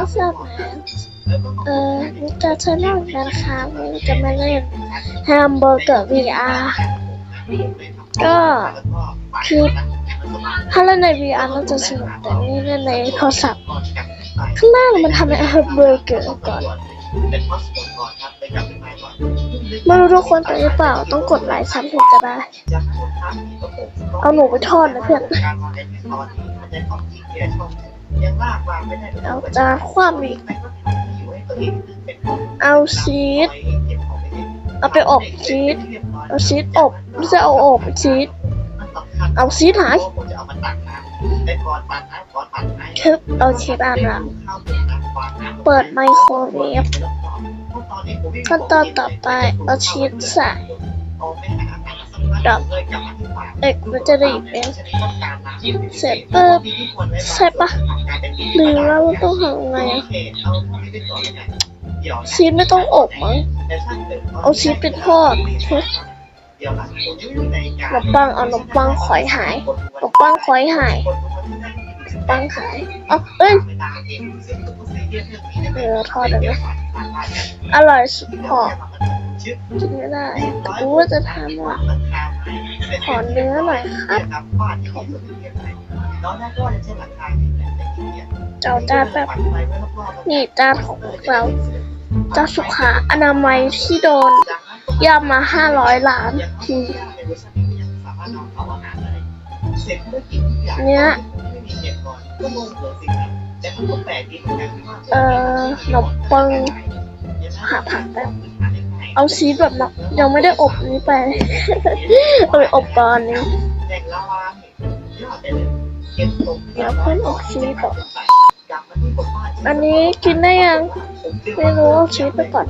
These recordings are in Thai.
What's up man เออจาชนลนะคะวันนี้จะมาเล่นแฮมเบอร์เกอร์ VR ก็คือถ้าเล่นใน VR น่าจะสนุกแต่นี่เล่นในโทรศัพท์ข้างหน้ามันทำเป็นแฮมเบอร์เกอร์ก่อนไม่รู้ทุกคนเป็นหรือเปล่า ต้องกดไลค์ซ้ำถึงจะได้ เอาหนูไปทอดนะเพื่อน เอาจานคว่ำอีกเอาชีสเอาไปอบชีสเอาชีสอบไม่ใช่เอาอบชีสเอาชีสหายทึบเอาชีสอ่านละเปิดไมโครเวฟขั้นตอนต่อไปเอาชีสใส่ ดับเอกมันจะได้อีกเป็นเสร็จปุ๊บใช่ปะหรือว่ามันต้องทำไงอะชีสไม่ต้องอบมั้งเอาชีสไปทอดขนมปังเอาขนมปังขอยหายขนมปังขอยหายปังหายอ๋อเอ้ยเออทอดได้ไหมอร่อยสุดพอ กินไม่ได้แต่กูว่าจะทำอะขอเนื้อหน่อยครับเจ้าจานแบบนี่จานของเราจานสุขาอนามัยที่โดนย่ำมาห้าร้อยล้านทีเนื้อเอ่อขนมปังหาผักแบบ เอาชีสแบบยังไม่ได้อบนี้ไปเอาไปอบก่อนนึงเดี๋ยวเพิ่งอบชีสก่อนอันนี้กินได้ยังไม่รู้เอาชีสไปก่อน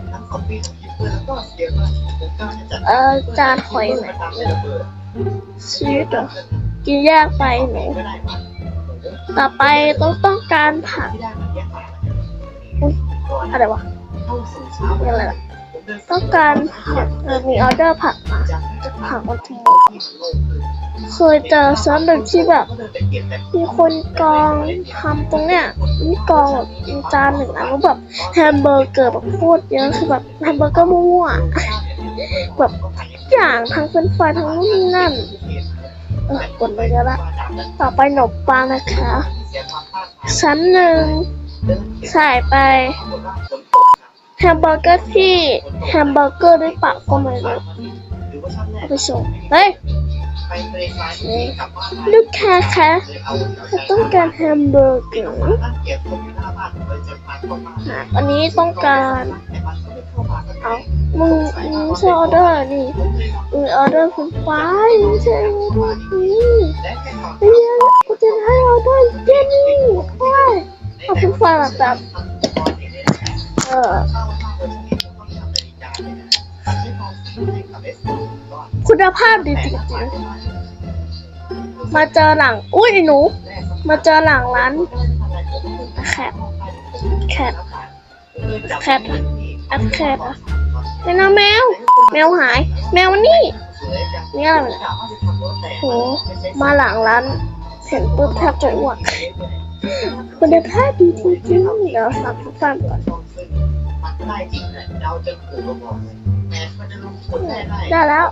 เอ่อจานหอยไหนชีสเหรอกินยากไปหนูต่อไปต้องต้องการผักอุ๊ยอะไรวะอะไรล่ะ ต้องการผักเออมีออเดอร์ผักมาจะผักมันทั้งหมดเคยเจอซ้ำหนึ่งที่แบบ มีคนกองทำตรงเนี้ยมีกองแบบมีจานหนึ่งอันแล้วแบบแฮมเบอร์เกอร์แบบโคตรเยอะคือแบบแฮมเบอร์เกอร์มั่วแบบอย่างทั้งเฟรนฟรายทั้งนู่นนั่นเออกดไปเยอะละต่อไปขนมปังนะคะชั้นหนึ่งใส่ไป แฮมเบอร์เกอร์ที่แฮมเบอร์เกอร์ด้วยปากก็ไม่รู้ไปส่งเฮ้ยลูกค้าคะต้องการแฮมเบอร์เกอร์อันนี้ต้องการเอามึงมึงใช่ออเดอร์นี่มึงออเดอร์คุณไปไม่ใช่ออเดอร์นี่เฮ้ยกูจะให้ออเดอร์เจนี่ไปเอาคุณฟังแบบ คุณภาพดีจริงๆ มาเจอหลัง อุ้ยหนู มาเจอหลังร้านแคทแคทแคทแอปแคทอะเป็นน้าแมว แมวหาย แมวนี่นี่อะไรเนี่ยโห มาหลังร้าน เห็นปุ๊บแทบจะอ้วก คุณภาพดีจริงๆเดี๋ยวสับทุกท่านก่อนได้แล้ว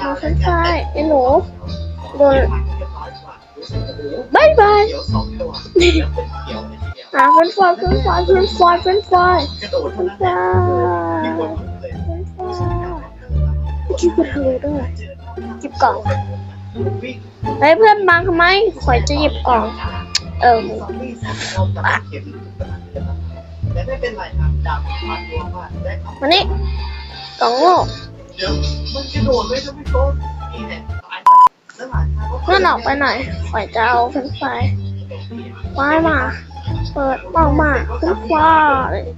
มาเฟรนช์ฟรายไอ้หนูโดนบายบายหาเฟนฟรายเฟนฟรายเฟนฟรายเฟนฟรายเฟนฟรายเฟนฟอยจิบกระเทยด้วยจิบกล่องเฮ้ยเพื่อนบังทำไมข่อยจะหยิบกล่อง เออแต่ไม่เป็นไรครับดาบพันตัวว่าได้ครับมานี่กล่องโลกเดี๋ยวมันกระโดดเลยจะไม่โดนนี่แหละตายนะเพื่อนออกไปหน่อยข่อยจะเอาเฟนช์ฟไว้มา เปิดออกมาเฟรนฟรา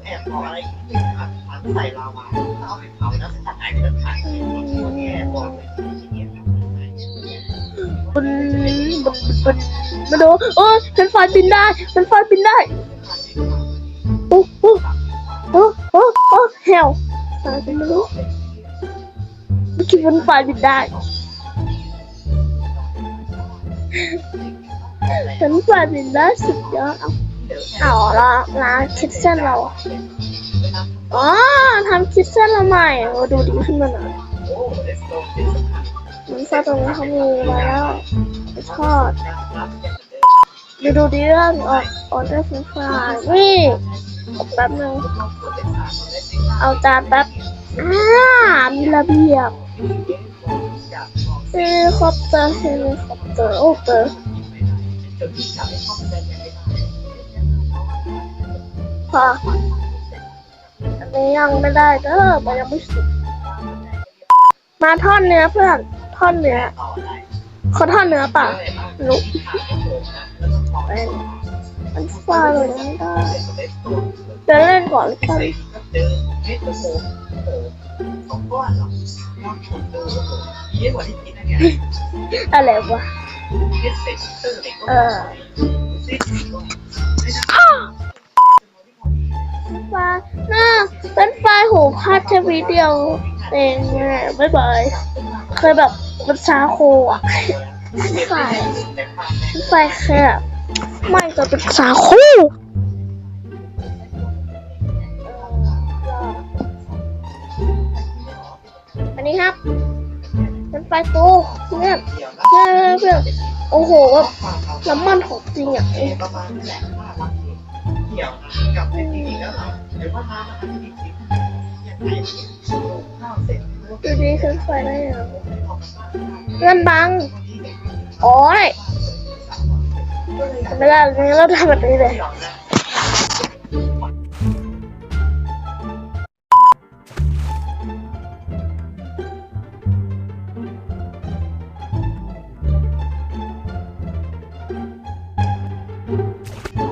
ครับมันใส่ลาวาเอาไปเผาแล้วจะหายไปแล้วหายแอบบอกเลย บุนบุนบุนมาดูโอ้เฟรนฟรายบินได้เฟรนฟรายบินได้โอ้โอ้โอ้โอ้โอ้เฮลอะไรกันไม่รู้เมื่อกี้เฟรนช์ฟรายบินได้เฟรนฟรายบินได้สุดยอดเอาเอาละล้างคิดเส้นเราอ๋อทำคิดเส้นเราใหม่เออดูดีขึ้นมาหน่อย มันก็ตรงนี้เขามีมาแล้วทอดดูดูดีเรื่องออกออเดอร์ฟรนช์ฟรายนี่แป๊บนึงเอาจานแป๊บอ่ามีระเบียบเฮลิคอปเตอร์เฮลิคอปเตอร์โอ้เตอร์พออันนี้ยังไม่ได้เด้อมันยังไม่สุกมาทอดเนื้อเพื่อน ทอดเนื้อเขาทอดเนื้อป่ะลุกมันฟ้าเลยไม่ได้เดี๋ยวเล่นก่อนแล้วกันอเม็ดโอ้โหรอน้องชนเจอเยอะกว่าที่คิดนอะไรวะเออฟ้าน่าเป็นไฟหูพัดแค่วิดีโอเองแม่ไม่บ่อย เคยแบบมันซาโคอะเป็นไฟเป็นไฟแค่ไม่ก็เป็นซาโคอันนี้ครับเป็นไฟล์โตเนี่ยเพื่อนเพื่อนโอ้โหแบบน้ำมันของจริงอะเกี่ยวนะกับจริงแล้วหรือว่ามามาทำจริงๆยังไงข้าวเสร็จ ดูดีขึ้นไฟได้ยังเงินบัง โอ้ยไม่ได้เลยเราทำแบบนี้เลย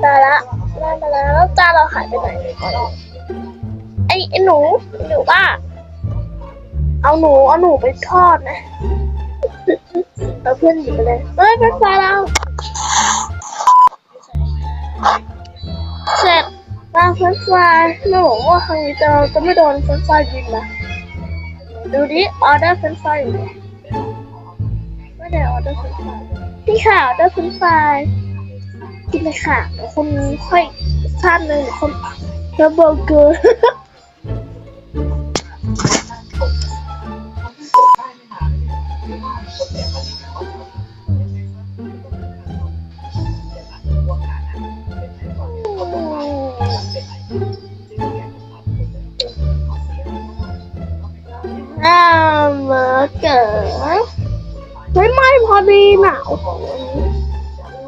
ตายละได้มาแล้วแล้วจาเราหายไปไหนไอ้ไอ้หนู หนูว่า เอาหนูเอาหนูไปทอดนะเอาเพื่อนหยิบไปเลยเฮ้ยเป็นไฟเราเสร็จมาเฟรนช์ฟรายหนูบอกว่าครั้งนี้จะจะไม่โดนเฟรนช์ฟรายยิงนะดูดิออเดอร์เฟรนช์ฟรายอยู่ไหนไม่ได้ออเดอร์เฟรนช์ฟรายพี่ค่ะออเดอร์เฟรนช์ฟรายกินเลยค่ะเดี๋ยวคุณค่อยทานเลยเดี๋ยวคุณแล้วเบอร์เกอร์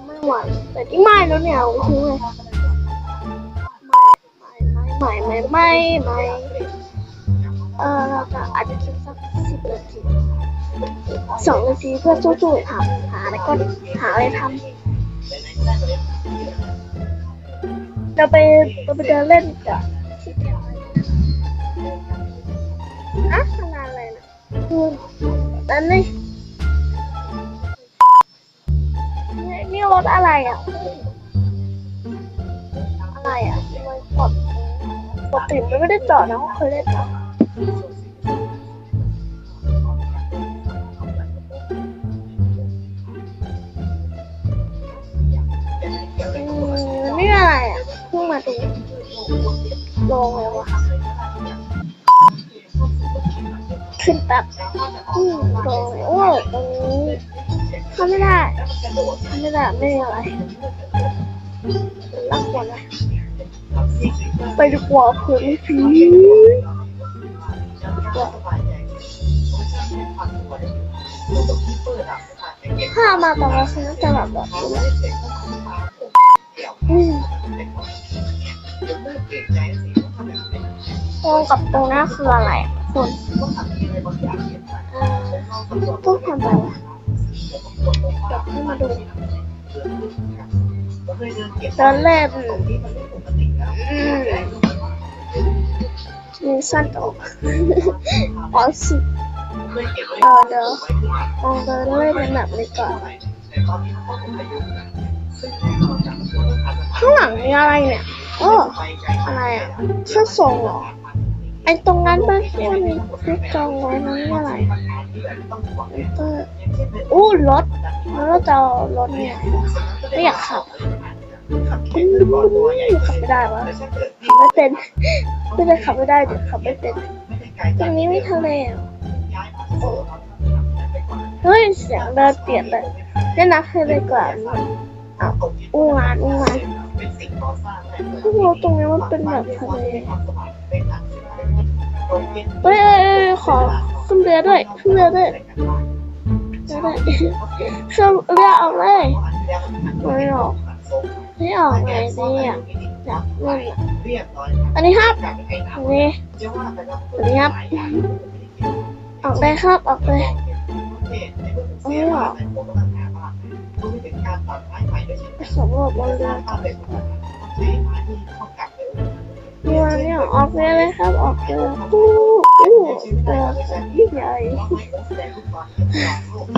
ไม่ไหวแต่ที่ไม้แล้วเนี่ยโอ้โหไม่ไม่ไม่ไม่ไม่เออเราจะอาจจะคิดสักสิบนาทีสองนาทีเพื่อสู้ๆทำหาอะไรก็หาอะไรทำเราไปเราไปเดินเล่นกับอะขนาดอะไรนะคือนั่นนี่นี่นี่ รถอะไรอะ อะไรอะทำไมกดปกติมันไม่ได้จอดนะเขาเคยเล่นนะอืมนี่อะไรอะเพิ่งมาดูลงเลยวะขึ้นแป๊บอืมลงเลยโอ้ตรงนี้ ทำไม่ได้ทำไม่ได้ไม่มีอะไรรักกว่านะไปดีกว่าเผื่อไม่ผีถ้ามาตอนกลางคืนจะแบบแบบตรงกับตรงหน้าคืออะไรอะคนเอ่อต้องทำอะไร วะเดี๋ยวให้มาดู ตอนแรกอืมมีสั้นออกอ๋อสิเออเดี๋ยวลองเดินเล่นในแบบนี้ก่อนข้างหลังมีอะไรเนี่ยโอ้อะไรอะเครื่องส่งเหรอไอตรงนั้นบ้างที่มันมีคลิกจองไว้นั้นอะไร เอออู้รถแล้วเราจะเอารถเนี่ยไม่อยากขับขับไม่ได้วะแต่ถ้าไม่เป็นไม่ได้ขับไม่ได้เดี๋ยวขับไม่เป็นตรงนี้ไม่ทะเลเหรอย้ายมาโซ่ครับไปก่อนเฮ้ยเสียงเดินเปลี่ยนเลยเล่นนักทะเลก่อนอ้าวอู้งานอู้งานเรางแหละพวกเราตรงนี้มันเป็นแบบทะเลเป็นอันตรเฮ้ยเอ้ยเอ้ยขอ ขึ้นเรือด้วยขึ้นเรือด้วยเรือด้วยช่วยเรือออกเลยไม่ออกไม่ออกไงเนี่ยอยากเล่นอะเรียบร้อยอันนี้ครับอันนี้อันนี้ครับ ออกได้ครับออกเลยไม่หรอกผมกำลังหาบ้านรู้ไม่ถึงการตัดไม้ใหม่ด้วยใช่ไหมไปสำรวจบนเรือาไปเข้ากับเลยนี่วันนี้ออกเลยครับออกเรือ อู้อู้เรือยิ่งใหญ่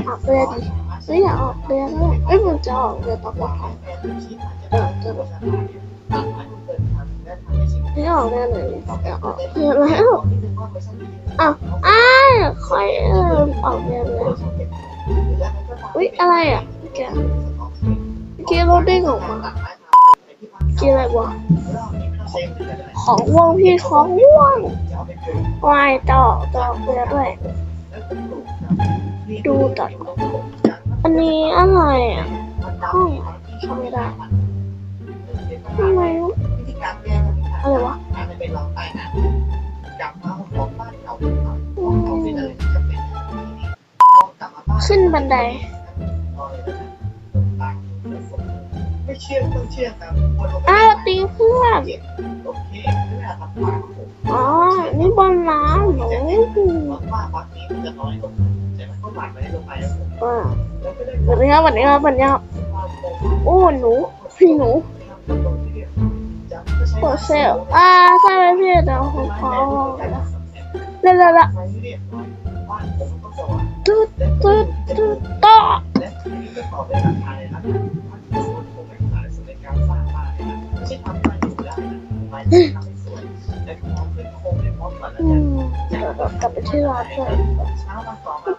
ออกเรือดิไม่อยากออกเรือแล้วเอ้ยมันจะออกเรือตกปลาเออจะไม่ออกเรือไหนจะออกเรือแล้วอ้าวอ้าวคอยเออออกเรือแล้วอุ้ยอะไรอะแกเมื่อกี้รถเด้งออกมาเกี่อะไรวะ ของว่วงพี่ของว่วงวายต่อต่อเรือด้วย ดูต่ออันนี้อะไรอะห้องทำไม่ได้ทำไมวะอะไรวะการเป็นเราใต้น้ำกลับมาของบ้านเก่าของเขาที่เลยจะเป็นกลับมาบ้านขึ้นบันไดไม่เชื่อต้องเชื่อครับอ้าวตีเพื่อน อยลงแต่มันก็หวานไปได้ลงไปแล้วก็สวัสดีครับสวัสดีครับสวัสดีครับโอ้หนูพี่หนูเปิดเซลอ่าใช่ไหมพี่เดี๋ยวผมขอเล่นละละตุ๊ดตุ๊ดตุ๊ดต่อและทีนี้ก็ตอบได้ราคาเลยนะผมไม่ขายส่วนในการสร้างบ้านนะไม่ใช่ทำบ้านอยู่ได้นะหมายถึงทำให้สวยและพร้อมขึ้นกันแล้วอืเนี่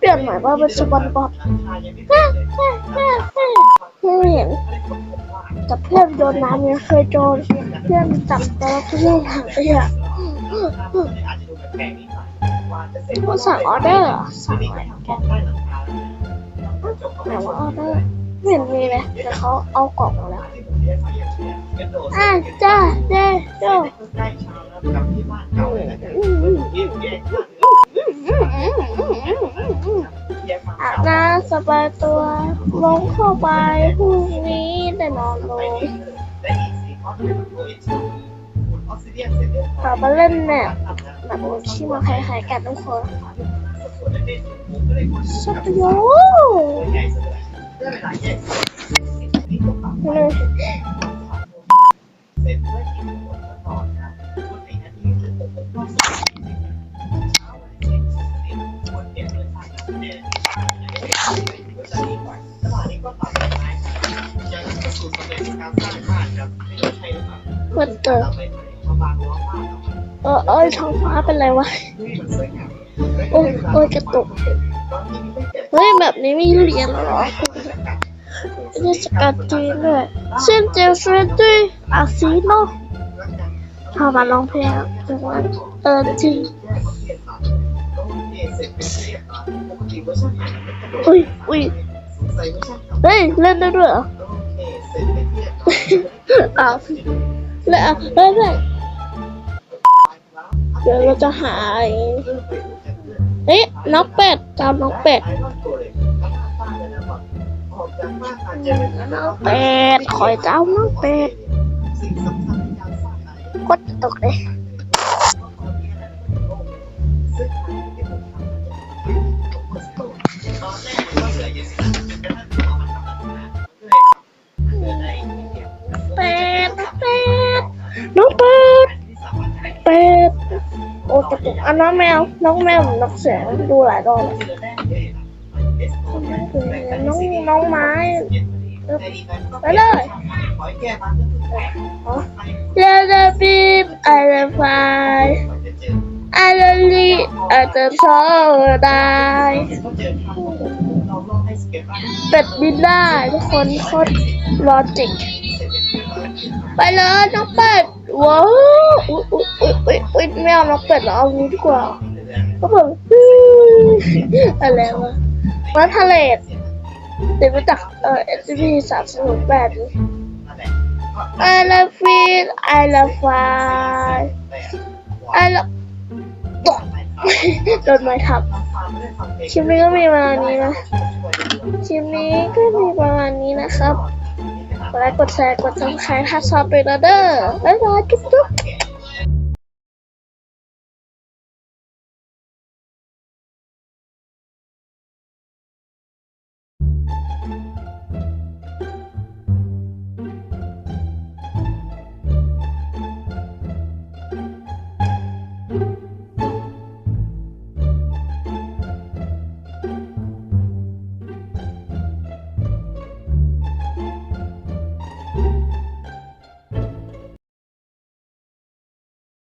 ยมเดี๋ยวเรากลับไปที่ร้านเลยเช้าวันต่อมันเปลี่ยนใหม่ว่าเป็นสปอนบอบไม่เห็นแต่เพื่อนโดนน้ำเนี่ยเคยโดนเพื่อนจับตัวแล้วเพื่อนหางไปอะต้องสั่งออเดอร์เหรอสั่งอะไรแกไหนว่าออเดอร์ไม่เห็นมีเลยแต่เขาเอากล่องมาแล้วอะจ้าเจ้โจ้อ อาบน้ำสบายตัวลงเข้าไปพรุ่งนี้ได้นอนลงต่อมาเล่นแบบแบบที่มาคล้ายๆกันทุกคนสักโยเลย เปิดเตอเออเอ้ยท้องฟ้าเป็นไรวะ โอ้ยโอ้ยกระตุกเฮ้ย แบบนี้ไมีเรียญเหรอเทศกาลจีนด้วยเส้นเจลเฟรดด้วยอาซีโนพามาร้องเพลงจังหวัดเออจริงอุ้ยอุ้ยเฮ้ย เล่นได้ด้วยเหรอ อ้าวแล้วอะเฮ้ยเฮ้ยเดี๋ยวเราจะหาไอ้เอ๊ะน้องเป็ดตามน้องเป็ดน้องเป็ดคอยเจ้าน้องเป็ดกดตกเลย โอ้กระตุกอันน้องแมว น้องแมวน้องเสือดูหลายรอบแล้วน้องน้องไม้ไปเลย Let the beep I the fly I the lead I the soul die เป็ดบินได้ทุกคนโคตรลอจิกไปเลยน้องเป็ดว้าว ไม่เอาน้องเป็ดหรอเอานี้ดีกว่าก็แบบอะไรวะมาทะเลเดี๋ยวไปตักเอ่อ SCP สามศูนย์แปด I love it I love fly I love ตกโดนไม้ทับคลิปนี้ก็มีประมาณนี้นะคลิปนี้ก็มีประมาณนี้นะครับกดไลค์กดแชร์กดซับสไครต์ถ้าชอบไปแล้วเด้อบ๊ายบายจุ๊บจุ๊บ